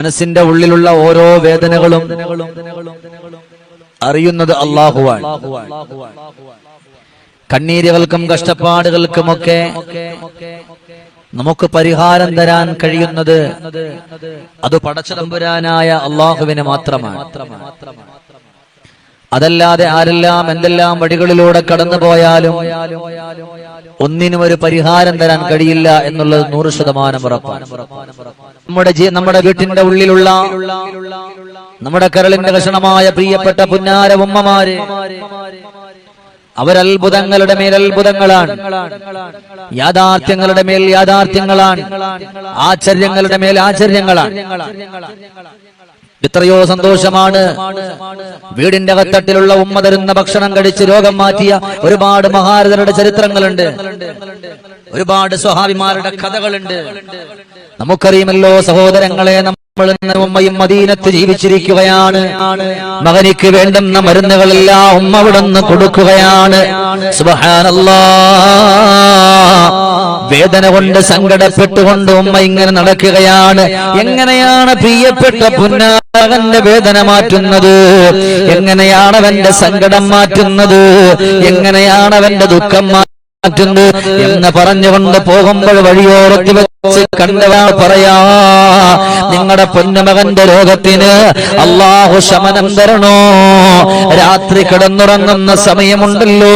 മനസ്സിന്റെ ഉള്ളിലുള്ള ഓരോ വേദനകളും അറിയുന്നത് അള്ളാഹുവാണ് കണ്ണീരുകൾക്കും കഷ്ടപ്പാടുകൾക്കുമൊക്കെ നമുക്ക് പരിഹാരം തരാൻ കഴിയുന്നത് അത് പടച്ചതമ്പുരാനായ അള്ളാഹുവിന് മാത്രമാണ്. അതല്ലാതെ ആരെല്ലാം എന്തെല്ലാം വഴികളിലൂടെ കടന്നു പോയാലും ഒന്നിനും ഒരു പരിഹാരം തരാൻ കഴിയില്ല എന്നുള്ളത് നൂറ് ശതമാനം ഉറപ്പാണ്. നമ്മുടെ നമ്മുടെ വീട്ടിന്റെ ഉള്ളിലുള്ള നമ്മുടെ കരളിന്റെ കഷണമായ പ്രിയപ്പെട്ട പുന്നാര ഉമ്മമാര് അവരത്ഭുതങ്ങളുടെ മേൽ അത്ഭുതങ്ങളാണ്. യാഥാർത്ഥ്യങ്ങളുടെ മേൽ യാഥാർത്ഥ്യങ്ങളാണ്. ആശ്ചര്യങ്ങളുടെ മേൽ ആശ്ചര്യങ്ങളാണ്. എത്രയോ സന്തോഷമാണ്. വീടിന്റെ അകത്തട്ടിലുള്ള ഉമ്മ തരുന്ന ഭക്ഷണം കഴിച്ച് രോഗം മാറ്റിയ ഒരുപാട് മഹാരഥരുടെ ചരിത്രങ്ങളുണ്ട്. ഒരുപാട് സ്വഹാബിമാരുടെ കഥകളുണ്ട്. നമുക്കറിയുമല്ലോ സഹോദരങ്ങളെ നമ്മൾ ഉമ്മയും മദീനത്ത് ജീവിച്ചിരിക്കുകയാണ്. മകനിക്ക് വേണ്ടുന്ന മരുന്നുകളെല്ലാം ഉമ്മ അവിടുന്ന് കൊടുക്കുകയാണ്. സുബ്ഹാനല്ലാ. വേദന കൊണ്ട് സങ്കടപ്പെട്ടുകൊണ്ട് ഉമ്മ ഇങ്ങനെ നടക്കുകയാണ്. എങ്ങനെയാണ് പ്രിയപ്പെട്ട പുന്നാകന്റെ വേദന മാറ്റുന്നത്? എങ്ങനെയാണ് അവന്റെ സങ്കടം മാറ്റുന്നത്? എങ്ങനെയാണ് അവന്റെ ദുഃഖം മാറ്റുന്നത്? എന്ന് പറഞ്ഞുകൊണ്ട് പോകുമ്പോൾ വഴിയോരത്ത് വെച്ച് കണ്ടവാ പറയാ നിങ്ങളുടെ പൊന്നമകന്റെ രോഗത്തിന് അള്ളാഹു ശമനം തരണോ? രാത്രി കിടന്നുറങ്ങുന്ന സമയമുണ്ടല്ലോ.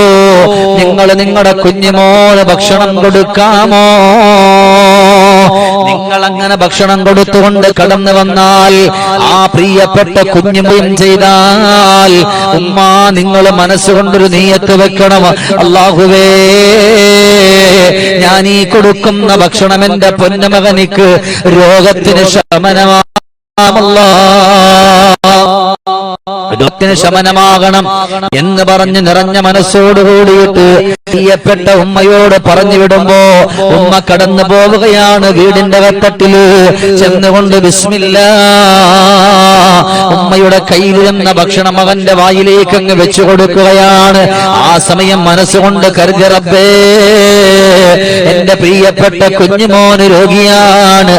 നിങ്ങൾ നിങ്ങളുടെ കുഞ്ഞുമോന് ഭക്ഷണം കൊടുക്കാമോ? നിങ്ങൾ അങ്ങനെ ഭക്ഷണം കൊടുത്തുകൊണ്ട് കടന്നു വന്നാൽ ആ പ്രിയപ്പെട്ട കുഞ്ഞുമയും ചെയ്താൽ ഉമ്മ നിങ്ങൾ മനസ്സുകൊണ്ടൊരു നീയത്ത് വെക്കണം. അള്ളാഹുവേ ഞാൻ ഈ കൊടുക്കുന്ന ഭക്ഷണം എന്റെ പൊന്നമകനിക്ക് രോഗത്തിന് ശമനമാമല്ലാ രോഗത്തിന് ശമനമാകണം എന്ന് പറഞ്ഞ് നിറഞ്ഞ മനസ്സോട് കൂടിയിട്ട് പ്രിയപ്പെട്ട ഉമ്മയോട് പറഞ്ഞു വിടുമ്പോ ഉമ്മ കടന്നു പോവുകയാണ് വീടിന്റെ വെട്ടത്തിൽ. ചെന്നുകൊണ്ട് വിസ്മില്ല ഉമ്മയുടെ കയ്യിലിരുന്ന ഭക്ഷണം അവന്റെ വായിലേക്ക് അങ്ങ് വെച്ചു കൊടുക്കുകയാണ്. ആ സമയം മനസ്സുകൊണ്ട് കരുതി റബ്ബേ എന്റെ പ്രിയപ്പെട്ട കുഞ്ഞുമോന് രോഗിയാണ്.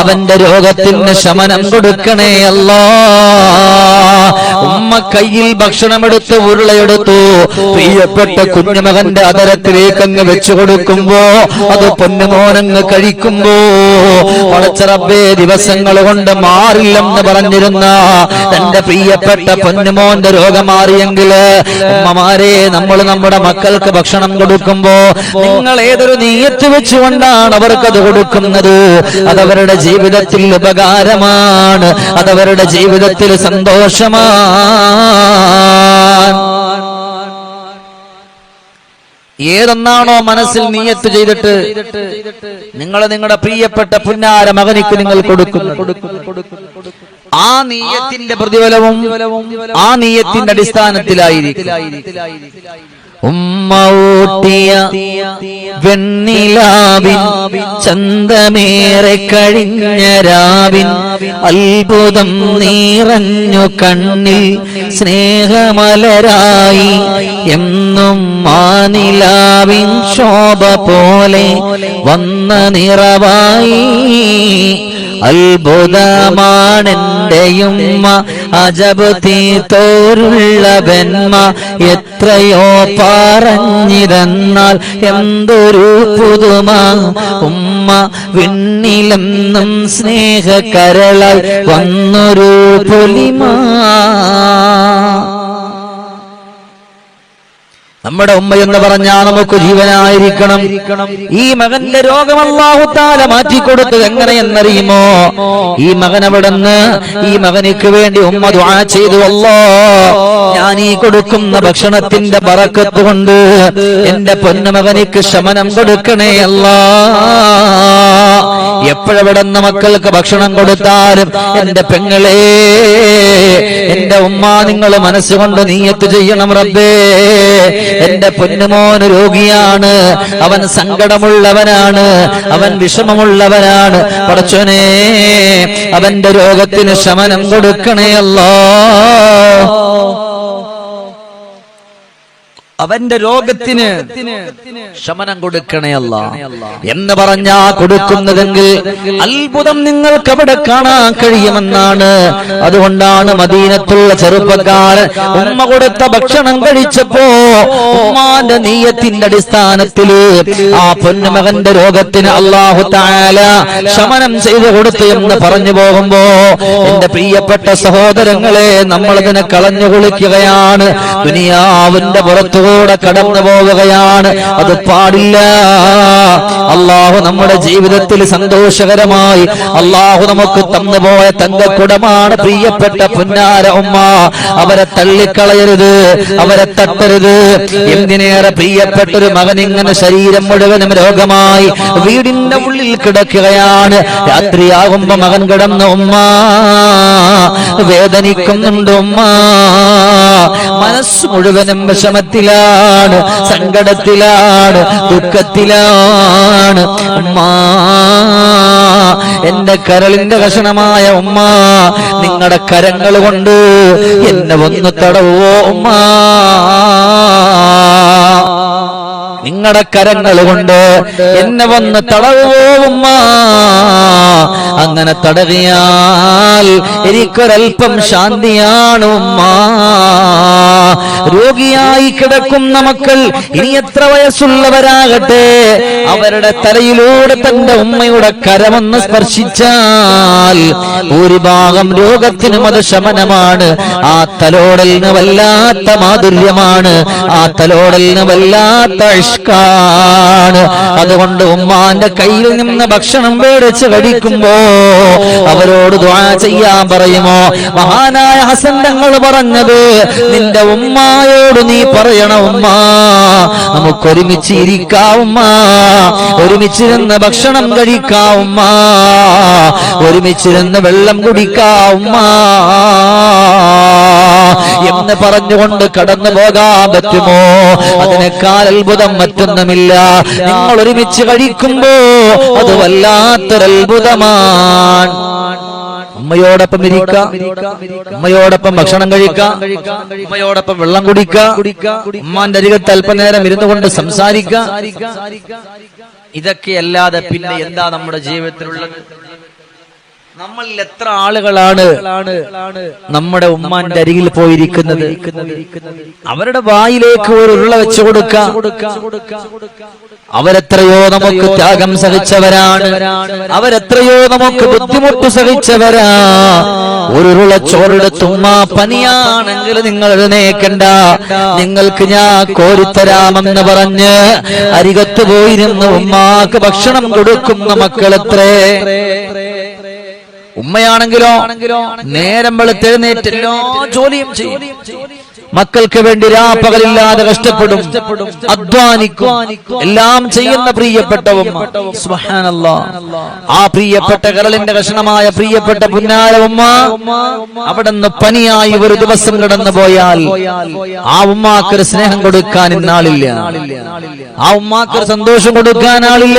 അവന്റെ രോഗത്തിന് ശമനം കൊടുക്കണേ അല്ലാ. Ah. ഉമ്മ കയ്യിൽ ഭക്ഷണമെടുത്ത് ഉരുളയെടുത്തു. പ്രിയപ്പെട്ട കുഞ്ഞുമകന്റെ അതരത്തിലേക്ക് അങ്ങ് വെച്ചു കൊടുക്കുമ്പോ അത് പൊന്നുമോനങ്ങ് കഴിക്കുമ്പോ പടച്ചറബേ ദിവസങ്ങൾ കൊണ്ട് മാറില്ലെന്ന് പറഞ്ഞിരുന്ന തന്റെ പ്രിയപ്പെട്ട പൊന്നുമോന്റെ രോഗം മാറിയെങ്കിൽ ഉമ്മമാരെ നമ്മൾ നമ്മുടെ മക്കൾക്ക് ഭക്ഷണം കൊടുക്കുമ്പോ നിങ്ങൾ ഏതൊരു നീയത്ത് വെച്ചുകൊണ്ടാണ് അവർക്കത് കൊടുക്കുന്നത്? അതവരുടെ ജീവിതത്തിൽ ഉപകാരമാണ്. അതവരുടെ ജീവിതത്തിൽ സന്തോഷമാണ്. ഏതൊന്നാണോ മനസ്സിൽ നീയത്ത് ചെയ്തിട്ട് നിങ്ങൾ നിങ്ങളുടെ പ്രിയപ്പെട്ട പുന്നാര മകനിക്ക് നിങ്ങൾ കൊടുക്കുന്നു. ആ നീയത്തിന്റെ പ്രതിഫലവും ആ നീയത്തിന്റെ അടിസ്ഥാനത്തിലായിരിക്കും. ഉമ്മ ഊട്ടിയ വെണ്ണിലാവിൻ ചന്തമേറെ കഴിഞ്ഞ രാവിൻ അത്ഭുതം നീറഞ്ഞു കണ്ണിൽ സ്നേഹമലരായി എന്നും മാനിലാവിൻ ശോഭ പോലെ വന്ന നിറവായി അത്ഭുതമാണെന്റെയുമ്മ അജബ് തീത്തോരുള്ള വെന്മ എത്രയോ പറഞ്ഞിരുന്നാൽ എന്തൊരു പുതുമ. ഉമ്മ വിണ്ണിലെന്നും സ്നേഹകരളായി വന്നൊരു പൊലിമ. നമ്മുടെ ഉമ്മ എന്ന് പറഞ്ഞാൽ നമുക്ക് ജീവനായിരിക്കണം. ഈ മകന്റെ രോഗം അള്ളാഹുത്താല മാറ്റിക്കൊടുത്തത് എങ്ങനെയെന്നറിയുമോ? ഈ മകൻ അവിടുന്ന് ഈ മകനിക്ക് വേണ്ടി ഉമ്മ ദുആ ചെയ്തു. അല്ലോ ഞാൻ ഈ കൊടുക്കുന്ന ഭക്ഷണത്തിന്റെ പറക്കത്ത് കൊണ്ട് എന്റെ പൊന്നുമകനിക്ക് ശമനം കൊടുക്കണേ അല്ല. എപ്പോഴവിടുന്ന് മക്കൾക്ക് ഭക്ഷണം കൊടുത്താലും എന്റെ പെങ്ങളെ എന്റെ ഉമ്മ നിങ്ങൾ മനസ്സുകൊണ്ട് നീയത്ത് ചെയ്യണം റബ്ബേ. എന്റെ പൊന്നുമോന് രോഗിയാണ്. അവൻ സങ്കടമുള്ളവനാണ്. അവൻ വിഷമമുള്ളവനാണ്. പറച്ചോനെ അവന്റെ രോഗത്തിന് ശമനം കൊടുക്കണേ അല്ലോ അവന്റെ രോഗത്തിന് ശമനം കൊടുക്കണേ അല്ല. എന്ന് പറഞ്ഞാ കൊടുക്കുന്നതെങ്കിൽ അത്ഭുതം നിങ്ങൾക്ക് അവിടെ കാണാൻ കഴിയുമെന്നാണ്. അതുകൊണ്ടാണ് മദീനത്തുള്ള ചെറുപ്പക്കാരൻ ഉമ്മ കൊടുത്ത ഭക്ഷണം കഴിച്ചപ്പോ ഉമ്മാന്റെ നീയത്തിന്റെ അടിസ്ഥാനത്തിൽ ആ പൊന്നുമകന്റെ രോഗത്തിന് അള്ളാഹു താല ശമനം ചെയ്ത് കൊടുത്തു എന്ന് പറഞ്ഞു പോകുമ്പോ എന്റെ പ്രിയപ്പെട്ട സഹോദരങ്ങളെ നമ്മളതിനെ കളഞ്ഞു കുളിക്കുകയാണ്. ദുനിയാവിന്റെ പുറത്തുകൂടെ കടന്നു പോവുകയാണ്. അത് പാടില്ല. അള്ളാഹു നമ്മുടെ ജീവിതത്തിൽ സന്തോഷകരമായി അള്ളാഹു നമുക്ക് തന്നുപോയ തങ്കക്കുടമാണ് പ്രിയപ്പെട്ട പുന്നാര ഉമ്മ. അവരെ തള്ളിക്കളയരുത് അവരെ തട്ടരുത്. എന്തിനേറെ പ്രിയപ്പെട്ടൊരു മകൻ ഇങ്ങനെ ശരീരം മുഴുവനും രോഗമായി വീടിന്റെ ഉള്ളിൽ കിടക്കുകയാണ്. രാത്രിയാകുമ്പോ മകൻ കിടന്ന ഉമ്മ വേദനിക്കുന്നുണ്ട് ഉമ്മ. മനസ്സ് മുഴുവനും വിഷമത്തിലാണ് സങ്കടത്തിലാണ് ദുഃഖത്തിലാണ്. ഉമ്മ എന്റെ കരളിന്റെ കഷണമായ ഉമ്മ നിങ്ങളുടെ കരങ്ങൾ കൊണ്ട് എന്നെ ഒന്ന് തടവോ ഉമ്മ? നിങ്ങളുടെ കരങ്ങൾ കൊണ്ട് എന്നെ വന്ന് തടവോ ഉമ്മ? അങ്ങനെ തടവിയാൽ എനിക്കൊരൽപ്പം ശാന്തിയാണ് ഉമ്മ. രോഗിയായി കിടക്കുന്ന മക്കൾ ഇനി എത്ര വയസ്സുള്ളവരാകട്ടെ. അവരുടെ തലയിലൂടെ തന്റെ ഉമ്മയുടെ കരമൊന്ന് സ്പർശിച്ചാൽ ഭൂരിഭാഗം രോഗത്തിനും അത് ശമനമാണ് ആ തലോടലിന് വല്ലാത്ത മാധുര്യമാണ്. ആ തലോടലിന് വല്ലാത്ത ഇഷ്കാണ്. അതുകൊണ്ട് ഉമ്മാന്റെ കയ്യിൽ നിന്ന് ഭക്ഷണം മേടിച്ച് കഴിക്കുമ്പോ അവരോട് ദ്വാ ചെയ്യാൻ പറയുമോ? മഹാനായ ഹസൻ തങ്ങൾ പറഞ്ഞത് നിന്റെ ഉമ്മായോട് നീ പറയണ ഉമ്മ. നമുക്കൊരുമിച്ച് ഇരിക്കാവുമ്മ ഒരുമിച്ചിരുന്ന് ഭക്ഷണം കഴിക്കാവുമ്മ ഒരുമിച്ചിരുന്ന് വെള്ളം കുടിക്കാവുമ്മ എന്ന് പറഞ്ഞുകൊണ്ട് കടന്നു പോകാൻ പറ്റുമോ? അതിനേക്കാൾ അത്ഭുതം മറ്റൊന്നുമില്ല. നിങ്ങൾ ഒരുമിച്ച് കഴിക്കുമ്പോ അത് വല്ലാത്തൊരു അത്ഭുതമാണ് ഉമ്മയോടൊപ്പം ഇരിക്കാം. ഉമ്മയോടൊപ്പം ഭക്ഷണം കഴിക്കാം. ഉമ്മയോടൊപ്പം വെള്ളം കുടിക്കാം. ഉമ്മാന്റെ അരികത്ത് അല്പനേരം ഇരുന്നു കൊണ്ട് സംസാരിക്കാം. ഇതൊക്കെ അല്ലാതെ പിന്നെ എന്താ നമ്മുടെ ജീവിതത്തിലുള്ളത്? നമ്മളിൽ എത്ര ആളുകളാണ് നമ്മുടെ ഉമ്മാന്റെ അരികിൽ പോയിരിക്കുന്നത്? അവരുടെ വായിലേക്ക് ഒരു ഉരുള വെച്ചു കൊടുക്കാം. അവരെത്രയോ നമുക്ക് ത്യാഗം സഹിച്ചവരാണ്. അവരെത്രയോ നമുക്ക് ബുദ്ധിമുട്ട് സഹിച്ചവരാ. ഒരു ഉരുള ഉമ്മ പനിയാണെങ്കിൽ നിങ്ങൾ എഴുന്നേക്കണ്ട നിങ്ങൾക്ക് ഞാൻ കോരിത്തരാമെന്ന് പറഞ്ഞ് അരികത്ത് പോയിരുന്ന. ഉമ്മാക്ക് ഭക്ഷണം കൊടുക്കുന്ന മക്കളെത്രേ. ഉമ്മയാണെങ്കിലോ നേരം വെളുത്തെഴുന്നേറ്റ് എല്ലാ ജോലിയും ചെയ്യും. മക്കൾക്ക് വേണ്ടി രാപ്പകലില്ലാതെ കഷ്ടപ്പെടും അധ്വാനിക്കും എല്ലാം ചെയ്യുന്ന പ്രിയപ്പെട്ടവും. ആ പ്രിയപ്പെട്ട കരളിന്റെ കഷണമായ പ്രിയപ്പെട്ട പുന്നാര ഉമ്മ അവിടെ നിന്ന് പനിയായി ഒരു ദിവസം കിടന്നു പോയാൽ ആ ഉമ്മാക്കൊരു സ്നേഹം കൊടുക്കാൻ ഇന്നാളില്ല. ആ ഉമ്മാക്കൊരു സന്തോഷം കൊടുക്കാൻ ആളില്ല.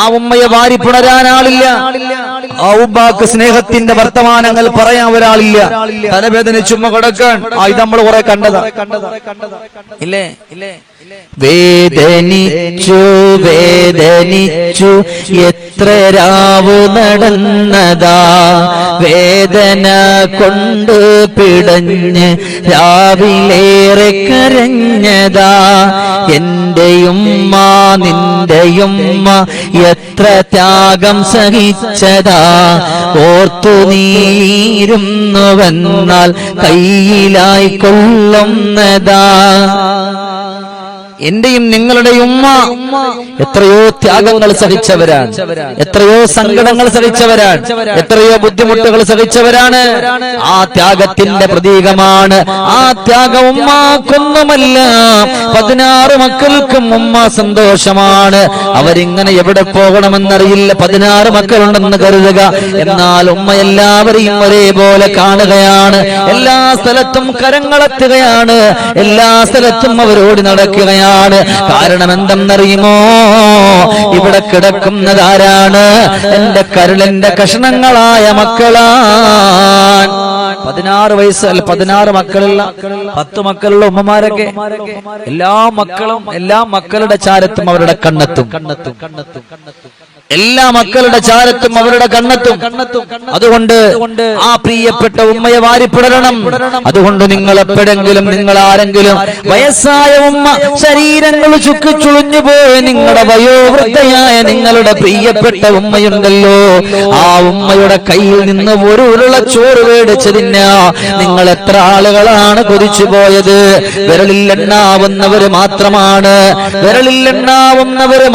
ആ ഉമ്മയെ വാരി പുണരാൻ ആളില്ല. ആ ഉമ്മാക്ക് സ്നേഹത്തിന്റെ വർത്തമാനങ്ങൾ പറയാൻ ഒരാളില്ല. തലവേദന ചുമ കൊടുക്കാൻ. ഇത് നമ്മൾ കുറെ കണ്ടതാ. ഇല്ലേ? ഇല്ലേ? വേദനിച്ചു വേദനിച്ചു എത്ര രാവു നടന്നതാ? വേദന കൊണ്ട് പിടഞ്ഞ് രാവിലേറെ കരഞ്ഞതാ. എന്റെയുമ്മ നിന്റെയുമ്മ എത്ര ത്യാഗം സഹിച്ചതാ? ഓർത്തു നീരുന്നുവെന്നാൽ കയ്യിലായി കൊള്ളുന്നതാ. എന്റെയും നിങ്ങളുടെ ഉമ്മ എത്രയോ ത്യാഗങ്ങൾ സഹിച്ചവരാണ്. എത്രയോ സങ്കടങ്ങൾ സഹിച്ചവരാണ്. എത്രയോ ബുദ്ധിമുട്ടുകൾ സഹിച്ചവരാണ്. ആ ത്യാഗത്തിന്റെ പ്രതീകമാണ്. ആ ത്യാഗം ഉമ്മാക്കൊന്നുമല്ല. പതിനാറ് മക്കൾക്കും ഉമ്മ സന്തോഷമാണ്. അവരിങ്ങനെ എവിടെ പോകണമെന്നറിയില്ല. പതിനാറ് മക്കളുണ്ടെന്ന് കരുതുക. എന്നാൽ ഉമ്മ എല്ലാവരെയും ഒരേപോലെ കാണുകയാണ്. എല്ലാ സ്ഥലത്തും കരങ്ങളെത്തുകയാണ്. എല്ലാ സ്ഥലത്തും അവരോട് നടക്കുകയാണ്. കാരണം എന്തെന്നറിയുമോ ഇവിടെ കിടക്കുന്നതാരാണ് എന്റെ കരുളന്റെ കഷണങ്ങളായ മക്കളാണ്. പതിനാറ് വയസ്സ് അല്ല പതിനാറ് മക്കളുള്ള പത്ത് മക്കളുള്ള ഉമ്മമാരൊക്കെ എല്ലാ മക്കളും എല്ലാ മക്കളുടെ ചാരത്തും അവരുടെ കണ്ണത്തും കണ്ണെത്തും കണ്ണെത്തും. എല്ലാ മക്കളുടെ ചാരത്തും അവരുടെ കണ്ണത്തും. അതുകൊണ്ട് ആ പ്രിയപ്പെട്ട ഉമ്മയെ വാരിപ്പിടരണം അതുകൊണ്ട് നിങ്ങൾ എപ്പോഴെങ്കിലും നിങ്ങൾ ആരെങ്കിലും വയസ്സായ ഉമ്മ ശരീരങ്ങൾ ചുക്കി ചുളിഞ്ഞു പോയി നിങ്ങളുടെ വയോവൃദ്ധയായ നിങ്ങളുടെ പ്രിയപ്പെട്ട ഉമ്മയുണ്ടല്ലോ. ആ ഉമ്മയുടെ കയ്യിൽ നിന്ന് ഒരു ഉരുള ചോറ് മേടിച്ചതിന് നിങ്ങൾ എത്ര ആളുകളാണ് കൊതിച്ചു പോയത്? വിരലിൽ മാത്രമാണ്. വിരലിൽ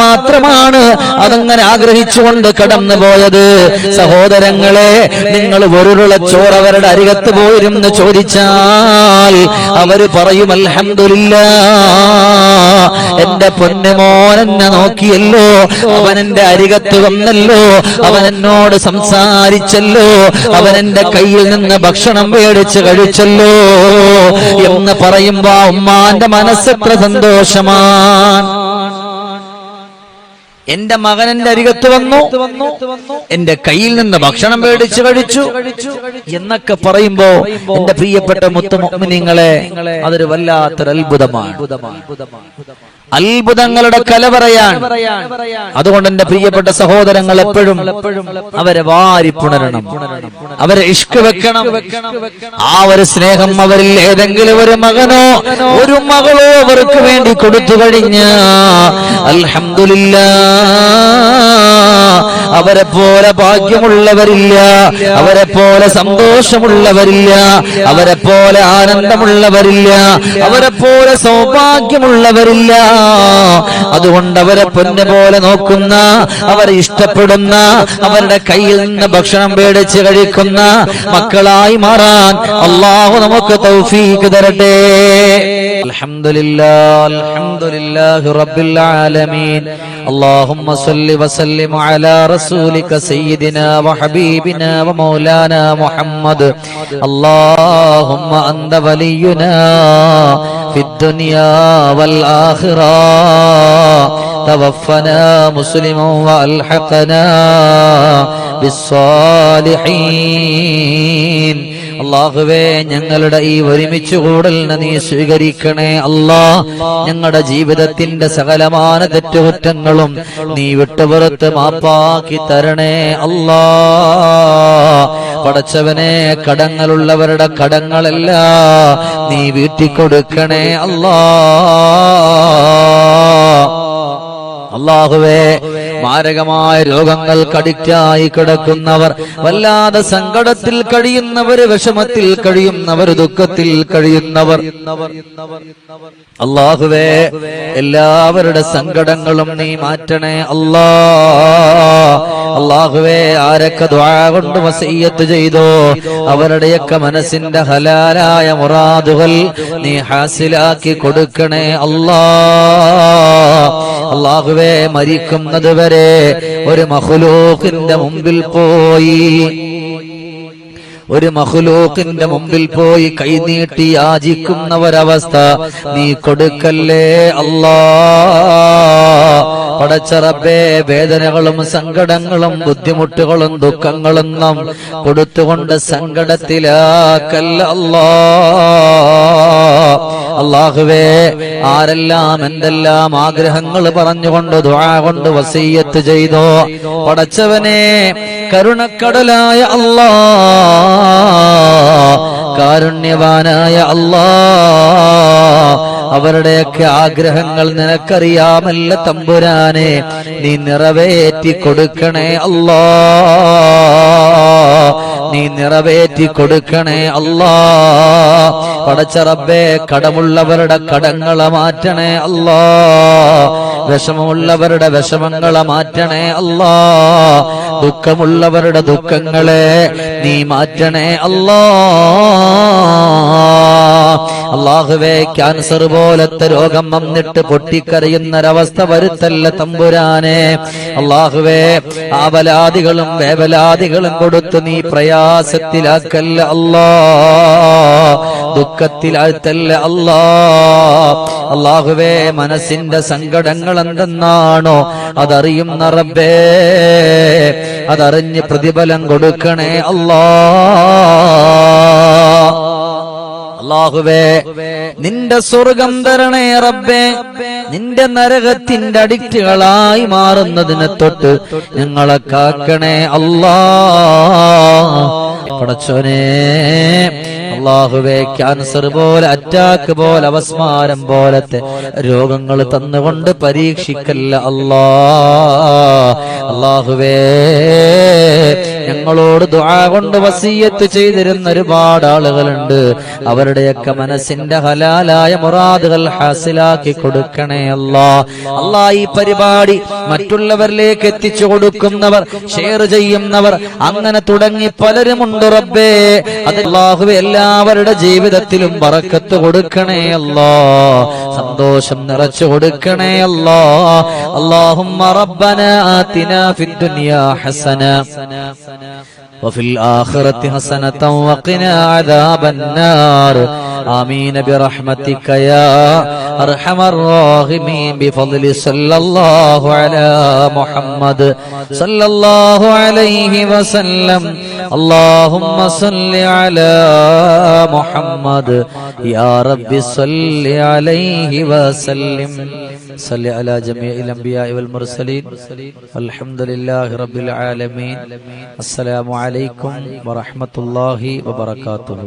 മാത്രമാണ്. അതങ്ങനെ ആഗ്രഹിച്ചുകൊണ്ട് കടന്നു പോയത് സഹോദരങ്ങളെ നിങ്ങൾ വെറുള്ള ചോറ് അവരുടെ അരികത്ത് പോയിരുന്ന് ചോദിച്ചാൽ അവർ പറയും അൽഹംദുലില്ല എന്റെ പൊന്നുമോൻ എന്നെ നോക്കിയല്ലോ അവൻ എന്റെ അരികത്ത് വന്നല്ലോ അവൻ എന്നോട് സംസാരിച്ചല്ലോ അവൻ എന്റെ കയ്യിൽ നിന്ന് ഭക്ഷണം മേടിച്ച് കഴിച്ചല്ലോ എന്ന് പറയുമ്പോ ഉമ്മാന്റെ മനസ്സെത്ര സന്തോഷമാണ് എന്റെ മകൻ എന്റെ അരികത്ത് വന്നു. എന്റെ കയ്യിൽ നിന്ന് ഭക്ഷണം മേടിച്ചു കഴിച്ചു. എന്നൊക്കെ പറയുമ്പോ എന്റെ പ്രിയപ്പെട്ട മുത്തുമൊമിനിങ്ങളെ അതൊരു വല്ലാത്തൊരു അത്ഭുതമാണ് അത്ഭുതങ്ങളുടെ കലവറയാണ് അതുകൊണ്ട് എന്റെ പ്രിയപ്പെട്ട സഹോദരങ്ങൾ എപ്പോഴും അവരെ വാരിപ്പുണരണം. അവരെ ഇഷ്ക വെക്കണം. ആ ഒരു സ്നേഹം അവരിൽ ഏതെങ്കിലും ഒരു മകനോ ഒരു മകളോ അവർക്ക് വേണ്ടി കൊടുത്തു കഴിഞ്ഞ അൽഹംദുലില്ലാ അവരെ പോലെ ഭാഗ്യമുള്ളവരില്ല അവരെ പോലെ സന്തോഷമുള്ളവരില്ല അവരെ പോലെ ആനന്ദമുള്ളവരില്ല അവരെ പോലെ സൗഭാഗ്യമുള്ളവരില്ല. അതുകൊണ്ട് അവരെ പൊന്നു പോലെ നോക്കുന്ന അവരെ ഇഷ്ടപ്പെടുന്ന അവരുടെ കയ്യിൽ നിന്ന് ഭക്ഷണം പേടിച്ച് കഴിക്കുന്ന മക്കളായി മാറാൻ അള്ളാഹു നമുക്ക് തൗഫീക്ക് തരട്ടെ അൽഹംദുലില്ലാ അൽഹംദുലില്ലാഹി റബ്ബിൽ ആലമീൻ اللهم صل وسلم على رسولك سيدنا وحبيبنا ومولانا محمد اللهم أنت ولينا في الدنيا والآخرة. توفنا مسلما وألحقنا بالصالحين. അള്ളാഹുവേ ഞങ്ങളുടെ ഈ ഒരുമിച്ച് കൂടലിനെ നീ സ്വീകരിക്കണേ അല്ലാ. ഞങ്ങളുടെ ജീവിതത്തിന്റെ സകലമാന തെറ്റുകുറ്റങ്ങളും നീ വിട്ടുപുറത്ത് മാപ്പാക്കി തരണേ അല്ലാ. പടച്ചവനെ കടങ്ങളുള്ളവരുടെ കടങ്ങളെല്ലാം നീ വീട്ടിക്കൊടുക്കണേ അല്ലാ. അള്ളാഹുവേ മാരകമായ രോഗങ്ങൾ കടിക്കായി കിടക്കുന്നവർ വല്ലാതെ സങ്കടത്തിൽ കഴിയുന്നവർ വിഷമത്തിൽ കഴിയുന്നവർ ദുഃഖത്തിൽ കഴിയുന്നവർ. അള്ളാഹുവേ എല്ലാവരുടെ സങ്കടങ്ങളും നീ മാറ്റണേ അല്ലാ. അള്ളാഹുവേ ആരൊക്കെ കൊണ്ട് വസീയത്ത് ചെയ്തോ അവരുടെയൊക്കെ മനസ്സിന്റെ ഹലാലായ മുറാദുകൾ നീ ഹാസിലാക്കി കൊടുക്കണേ അല്ലാ. അള്ളാഹുവേ മരിക്കുന്നത് വരെ ഒരു മഹുലൂക്കിന്റെ മുമ്പിൽ പോയി. ഒരു മഹുലൂക്കിന്റെ മുമ്പിൽ പോയി കൈനീട്ടി യാചിക്കുന്ന ഒരവസ്ഥ നീ കൊടുക്കല്ലേ അല്ലാ. പടച്ചറബേ വേദനകളും സങ്കടങ്ങളും ബുദ്ധിമുട്ടുകളും ദുഃഖങ്ങളും നാം കൊടുത്തുകൊണ്ട് സങ്കടത്തിലാക്കല്ല അള്ളാഹുവേ ആരെല്ലാം എന്തെല്ലാം ആഗ്രഹങ്ങൾ പറഞ്ഞുകൊണ്ട് ദുആ കൊണ്ട് വസീയത്ത് ചെയ്തോ. പടച്ചവനെ കരുണക്കടലായ അല്ലാ. കാരുണ്യവാനായ അല്ലാ. അവരുടെയൊക്കെ ആഗ്രഹങ്ങൾ നിനക്കറിയാമല്ല തമ്പുരാനെ. നീ നിറവേറ്റി കൊടുക്കണേ അല്ലാ. നീ നിറവേറ്റി കൊടുക്കണേ അല്ലാ. പടച്ചറബേ കടമുള്ളവരുടെ കടങ്ങളെ മാറ്റണേ അല്ലാ. വിഷമമുള്ളവരുടെ വിഷമങ്ങളെ മാറ്റണേ അല്ലാ. ദുഃഖമുള്ളവരുടെ ദുഃഖങ്ങളെ നീ മാറ്റണേ അല്ലാ. അള്ളാഹുവേ ക്യാൻസർ പോലത്തെ രോഗം വന്നിട്ട് പൊട്ടിക്കരയുന്നൊരവസ്ഥ വരുത്തല്ല തമ്പുരാനെ. അള്ളാഹുവേ ആവലാദികളും വേവലാദികളും കൊടുത്ത് നീ പ്രയാസത്തിലാക്കല്ല അല്ലാ. ദുഃഖത്തിലാഴ്ത്തല്ല അല്ലാ. അള്ളാഹുവേ മനസ്സിന്റെ സങ്കടങ്ങൾ എന്തെന്നാണോ അതറിയും റബ്ബേ. അതറിഞ്ഞ് പ്രതിഫലം കൊടുക്കണേ അല്ലാ. അള്ളാഹുവേ നിന്റെ സ്വർഗം തരണേ റബ്ബേ നിന്റെ നരകത്തിന്റെ അഡിക്റ്റുകളായി മാറുന്നതിനെ തൊട്ട് ഞങ്ങളെ കാക്കണേ അല്ലാ പടച്ചോനെ അള്ളാഹുവേ ക്യാൻസർ പോലെ അറ്റാക്ക് പോലെ അവസ്മാരം പോലത്തെ രോഗങ്ങൾ തന്നുകൊണ്ട് പരീക്ഷിക്കല്ല അല്ലാ അള്ളാഹുവേ ഞങ്ങളോട് ദുആ കൊണ്ട് വസീയത്ത് ചെയ്തിരുന്ന ഒരുപാട് ആളുകളുണ്ട്. അവരുടെയൊക്കെ മനസ്സിന്റെ ഹലാലായ മുറാദുകൾ ഹാസിലാക്കി കൊടുക്കണേ അല്ലാ അല്ലാ ഈ പരിപാടി മറ്റുള്ളവരിലേക്ക് എത്തിച്ചു കൊടുക്കുന്നവർ ഷെയർ ചെയ്യുന്നവർ അങ്ങനെ തുടങ്ങി പലരുമുണ്ട് റബ്ബേ. അത് എല്ലാവരുടെ ജീവിതത്തിലും വറക്കത്ത് കൊടുക്കണേ അല്ലാ സന്തോഷം നിറച്ചു കൊടുക്കണേ അല്ലാ അല്ലാഹുമ്മ റബ്ബനാ ആതിന آتنا في الدنيا حسنة وفي الآخرة حسنة وقنا عذاب النار آمين برحمتك يا أرحم الراحمين بفضل صلى الله على محمد صلى الله عليه وسلم اللهم صل على محمد يا رب صل عليه وسلم صل على جميع الأنبياء والمرسلين والحمد لله رب العالمين السلام عليكم ورحمة الله وبركاته